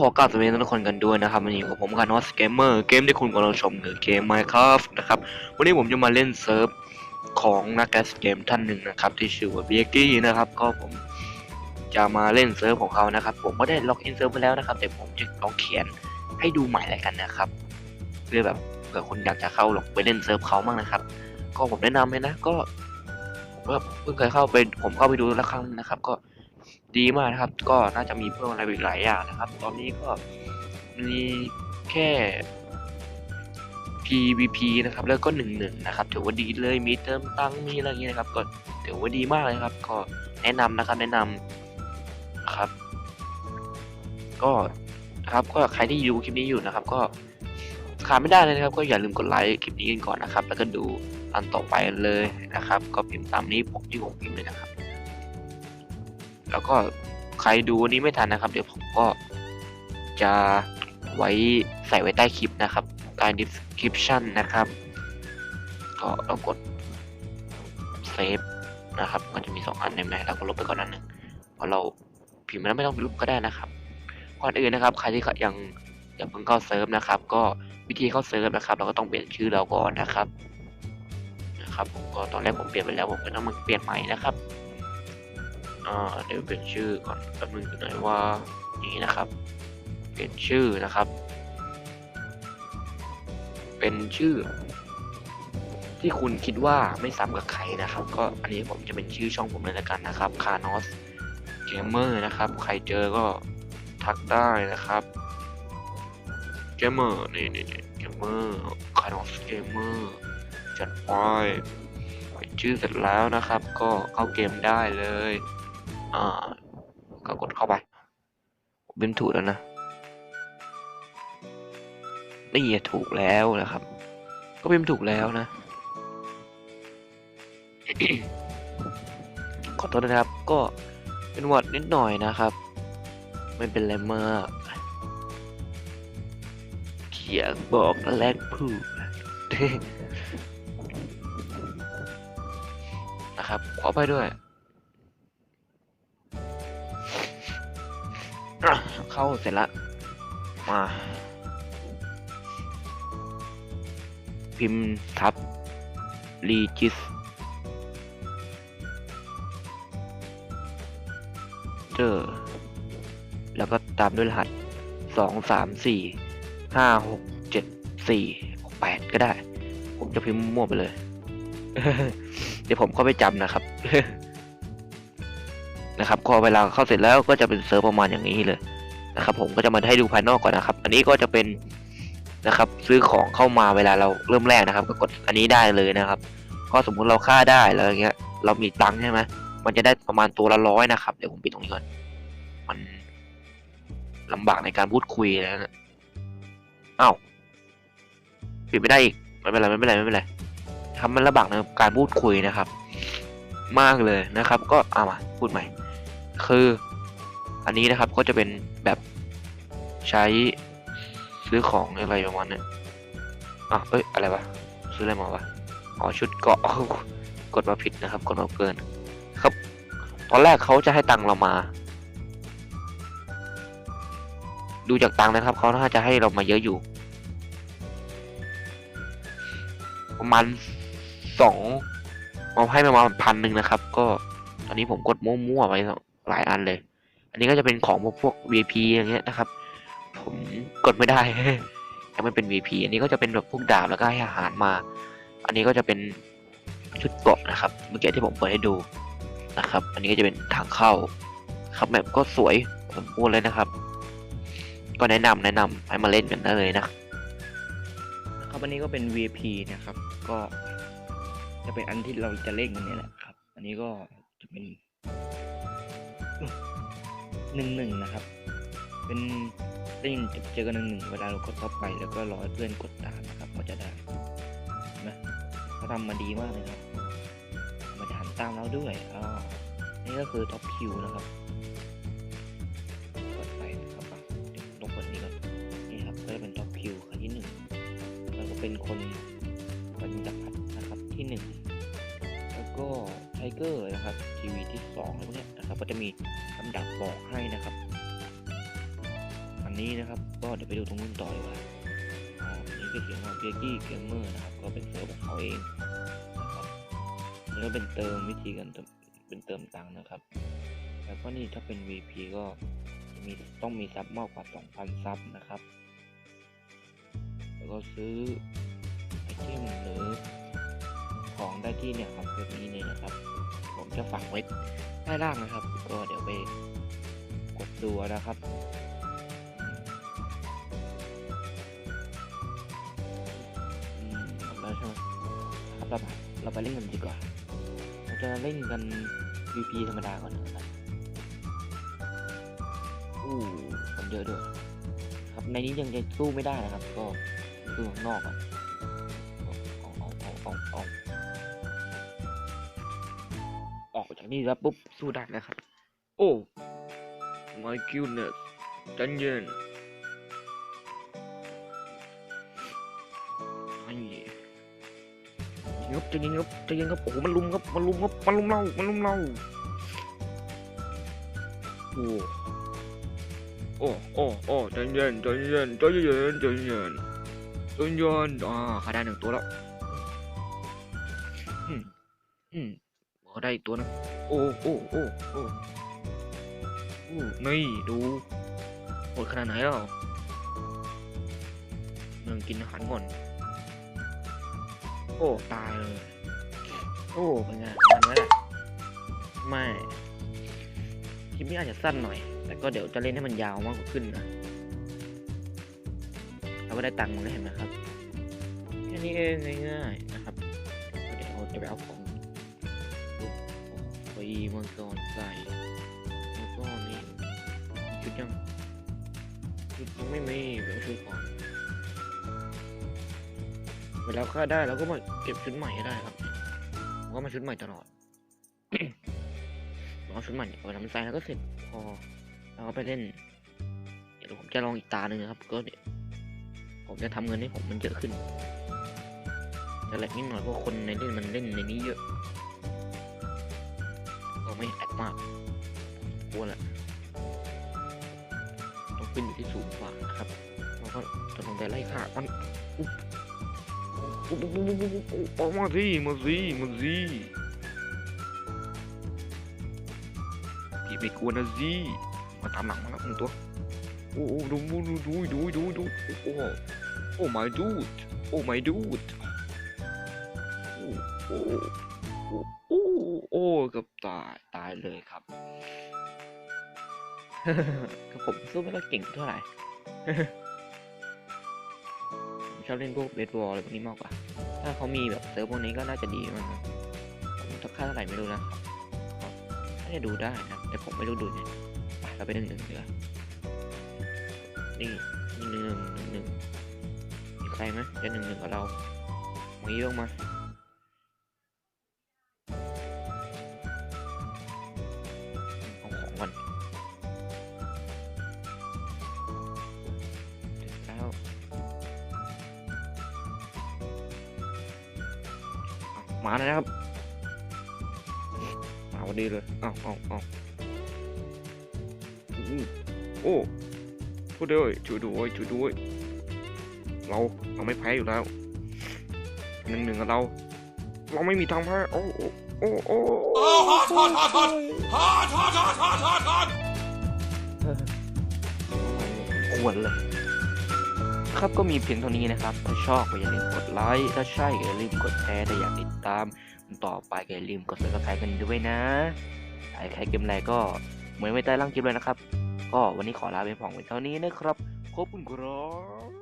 ขอกราบสวัสดีทุกคนกันด้วยนะครับวันนี้กับผมกานอสเกมเมอร์เกมที่คุณกำลังชมคือเกม Minecraft นะครับวันนี้ผมจะมาเล่นเซิร์ฟของนักแคสเกมท่านหนึ่งนะครับที่ชื่อว่าเบียกี้นะครับก็ผมจะมาเล่นเซิร์ฟของเขานะครับผมก็ได้ล็อกอินเซิร์ฟไปแล้วนะครับแต่ผมจะลองเขียนให้ดูใหม่แล้วกันนะครับเพื่อแบบเผื่อคนอยากจะเข้าลองไปเล่นเซิร์ฟเขาบ้างนะครับก็ผมแนะนำเลยนะก็ผมก็เพิ่งเคยเข้าไปผมเข้าไปดูแล้วครั้งนะครับ ก็ ดีมากนะครับ ก็น่าจะมีเพิ่มอะไรอีกหลายอย่างนะครับ ตอนนี้ก็มีแค่ PVP นะครับ แล้วก็หนึ่งหนึ่งนะครับถือว่าดีเลยมีเติมตังค์มีอะไรอย่างเงี้ยนะครับ ก็ถือว่าดีมากเลยครับ ก็แนะนำนะครับ แนะนำนะครับ ก็นะครับก็ใครที่ดูคลิปนี้อยู่นะครับ ก็ขาดไม่ได้เลยนะครับ ก็อย่าลืมกดไลค์คลิปนี้กันก่อนนะครับ แล้วก็ดูอันต่อไปเลยนะครับ ก็พิมพ์ตามนี้ผมที่ผมพิมพ์เลยนะครับ แล้วก็ใครดูวันนี้ไม่ทันนะครับ เดี๋ยวผมก็จะไว้ใส่ไว้ใต้คลิปนะครับ ใต้ description นะครับ ก็เรากดเซฟนะครับก็จะมีสองอันในไหมเราก็ลบไปก่อนอันหนึ่งเพราะเราพิมพ์แล้วไม่ต้องลบก็ได้นะครับก่อนอื่นนะครับ ใครที่ยังยังเพิ่งเข้าเซิร์ฟนะครับ ก็วิธีเข้าเซิร์ฟนะครับ เราก็ต้องเปลี่ยนชื่อเราก่อนนะครับนะครับ ผมก็ตอนแรกผมเปลี่ยนไปแล้วผมก็ต้องมาเปลี่ยนใหม่นะครับ อ่าเดี๋ยวเปลี่ยนชื่อก่อนแป๊บนึงหน่อยว่าอย่างนี้นะครับ เปลี่ยนชื่อนะครับ เป็นชื่อ ที่คุณคิดว่าไม่ซ้ำกับใครนะครับ ก็อันนี้ผมจะเป็นชื่อช่องผมเลยละกันนะครับคานอสเกมเมอร์นะครับ ใครเจอก็ทักได้นะครับเกมเมอร์นี่นี่นี่เกมเมอร์คานอสเกมเมอร์จัดไปเป็นชื่อเสร็จแล้วนะครับ ก็เข้าเกมได้เลย อ่าก็กดเข้าไปผมพิมพ์ถูกแล้วนะนี่ถูกแล้วนะครับ ก็พิมพ์ถูกแล้วนะ ขอโทษนะครับ ก็เป็นหวัดนิดหน่อยนะครับ ไม่เป็นไรมากเขียบอกแรกพูดนะครับ ขอไปด้วย เข้าเสร็จละ มา พิมพ์ทับรีจิสเจอแล้วก็ตามด้วยรหัสสองสามสี่ห้าหกเจ็ดสี่แปดก็ได้ ผมจะพิมพ์มั่วไปเลย เดี๋ยวผมเข้าไปจำนะครับนะครับพอเวลาเข้าเสร็จแล้วก็จะเป็นเซิร์ฟประมาณอย่างนี้เลย นะครับผมก็จะมาให้ดูภายนอกก่อนนะครับ อันนี้ก็จะเป็นนะครับ ซื้อของเข้ามาเวลาเราเริ่มแรกนะครับ ก็กดอันนี้ได้เลยนะครับ ก็สมมุติเราค่าได้แล้วอย่างเงี้ย เรามีตังค์ใช่ไหมมันจะได้ประมาณตัวละร้อยนะครับ เดี๋ยวผมปิดตรงนี้ก่อนมันลำบากในการพูดคุยแล้วนะอ้าวปิดไม่ได้อีกไม่เป็นไรไม่เป็นไรไม่เป็นไรทำมันลำบากในการพูดคุยนะครับ มากเลยนะครับ ก็เอามาพูดใหม่ คือ อันนี้นะครับก็จะเป็น ใช้ซื้อของอะไรประมาณนี้อะเอ้ย อะไรวะ ซื้ออะไรมาวะ อ๋อ ชุดเกาะ กดมาผิดนะครับ กดมาเกิน ครับ ตอนแรกเขาจะให้ตังเรามา ดูจากตังนะครับ เขาน่าจะให้เรามาเยอะอยู่ ประมาณสองมาให้ประมาณพันหนึ่งนะครับ ก็ตอนนี้ผมกดมั่วๆไปหลายอันเลย อันนี้ก็จะเป็นของพวกพวก VIP อย่างเงี้ยนะครับ ผมกดไม่ได้ยังไม่เป็น V.P อันนี้ก็จะเป็นแบบพวกดาบแล้วก็ให้อาหารมา อันนี้ก็จะเป็นชุดเกาะนะครับ เมื่อกี้ที่ผมเปิดให้ดูนะครับ อันนี้ก็จะเป็นทางเข้า ครับแบบก็สวยผมพูดเลยนะครับ ก็แนะนำแนะนำให้มาเล่นกันได้เลยนะครับอันนี้ก็เป็น V.P นะครับ ก็จะเป็นอันที่เราจะเล่นกันนี่แหละครับ อันนี้ก็จะเป็นหนึ่งหนึ่งนะครับ เป็น เล่นเจอกันหนึ่งเวลาเรากดเข้าไปแล้วก็รอเพื่อนกดตามนะครับก็จะได้นะเขาทำมาดีมากเลยครับมันจะหันตามเราด้วยอ่านี่ก็คือท็อปคิวนะครับกดไปนะครับอะเดี๋ยวต้องกดนี้ก่อนนี่ครับก็จะเป็นท็อปคิวครั้งที่หนึ่งแล้วก็เป็นคนบรรจักษ์นะครับที่หนึ่งแล้วก็ไทเกอร์นะครับทีวีที่สองแล้วพวกเนี้ยนะครับก็จะมีลำดับบอกให้นะครับ นี้นะครับ ก็เดี๋ยวไปดูตรงนู้นต่อดีกว่าอันนี่คือเสียงของเบียร์กี้เกมเมอร์นะครับ ก็เป็นเซิร์ฟของเขาเองนะครับแล้วก็เป็นเติมวิธีการเติมเป็นเติมตังค์นะครับ แล้วก็นี่ถ้าเป็น VP ก็จะมีต้องมีซับมากกว่า 2,000 ซับนะครับ แล้วก็ซื้อไอเทมหรือของได้ที่เนี่ยครับแบบนี้เลยนะครับ ผมจะฝังไว้ใต้ล่างนะครับ ก็เดี๋ยวไปกดดูนะครับ เราเราไปเล่นกันดีกว่าเราจะเล่นกัน VP ธรรมดาก่อนนะครับอู้คนเยอะด้วยครับในนี้ยังจะสู้ไม่ได้นะครับ ก็สู้ข้างนอกอะเอาเอาเอาเอาเอาออกจากนี่แล้วปุ๊บสู้ได้แล้วครับ โอ้ my goodness จันเย็นไอ้ ยิงครับจะยิงครับจะยิงครับโอ้โหมันลุมครับมันลุมครับมันลุมเรามันลุมเราโอ้โอ้โอ้โอ้ใจเย็นใจเย็นใจเย็นใจเย็นใจเย็นอ่าขาได้หนึ่งตัวแล้วอืมอืมขอได้อีกตัวนึงโอ้โอ้โอ้โอ้โอ้นี่ดูโหดขนาดไหนแล้วหนึ่งกินอาหารก่อน โอ้ ตายเลย โอ้เป็นไงมันไหมล่ะไม่คลิปนี้อาจจะสั้นหน่อย แต่ก็เดี๋ยวจะเล่นให้มันยาวมากกว่าขึ้นนะเราก็ได้ตังค์มาแล้วเห็นไหมครับแค่นี้เองง่ายๆนะครับ เดี๋ยวเราจะไปเอาของไปมังกรใส่แล้วก็นี่ชุดยังชุดยังไม่มีเดี๋ยวชุดก่อน เวลาค่าได้เราก็มาเก็บชุดใหม่ให้ได้ครับผมก็มาชุดใหม่ตลอดเอาชุดใหม่เวลามันใส่แล้วก็เสร็จพอเราก็ไปเล่น เดี๋ยวผมจะลองอีกตาหนึ่งครับ ก็เดี๋ยวผมจะทำเงินให้ผมมันเยอะขึ้นแต่แหละนิดหน่อยเพราะคนในเล่นมันเล่นในนี้เยอะก็ไม่แอดมากกลัวแหละต้องขึ้นอยู่ที่สูงกว่านะครับแล้วก็จะลงไปไล่ฆ่ามันอุ๊บ อุ๊บอุ๊บอุ๊บอุ๊บอุ๊บอุ๊บออกมาสิมาสิมาสิพี่ไม่กลัวนะสิมาตามหลังมาแล้วหนึ่งตัวโอ้โอ้ดูดูดูดูดูดูโอ้โอ้โอ้ my dude โอ้ my dude โอ้โอ้โอ้โอ้โอ้กับตายตายเลยครับก็ผมสู้ไม่ค่อยเก่งเท่าไหร่ อบเล่นพวกเบสบอลอะไรพวกนี้มากกว่า ถ้าเขามีแบบเซิร์ฟพวกนี้ก็น่าจะดีมากนะผมจะค่าเท่าไหร่ไม่รู้นะครับก็น่าจะดูได้นะ แต่ผมไม่รู้ดูเนี่ยไงเราไปหนึ่งหนึ่งดีกว่านี่หนึ่งหนึ่งหนึ่งหนึ่งมีใครไหมจะหนึ่งหนึ่งกับเรามาเยอะมา มาแล้วนะครับ มาพอดีเลย เอาเอาเอาอู้โอ้ช่วยด้วยช่วยด้วยช่วยด้วย เราเราไม่แพ้อยู่แล้วหนึ่งหนึ่งกับเรา เราไม่มีทางแพ้โอ้โอ้โอ้โอ้โอ้ฮอตฮอตฮอตฮอตฮอตฮอตฮอตฮอตฮอตฮอตควรเลย ครับก็มีเพียงเท่านี้นะครับ ถ้าชอบก็อย่าลืมกดไลค์ ถ้าใช่ก็อย่าลืมกดแชร์ ถ้าอยากติดตามต่อไปก็อย่าลืมกด subscribe กันด้วยนะใครใครเกมอะไรก็เหมือนไม่ใต้ล่างคลิปเลยนะครับ ก็วันนี้ขอลาไปพองไว้เท่านี้นะครับ ขอบคุณครับ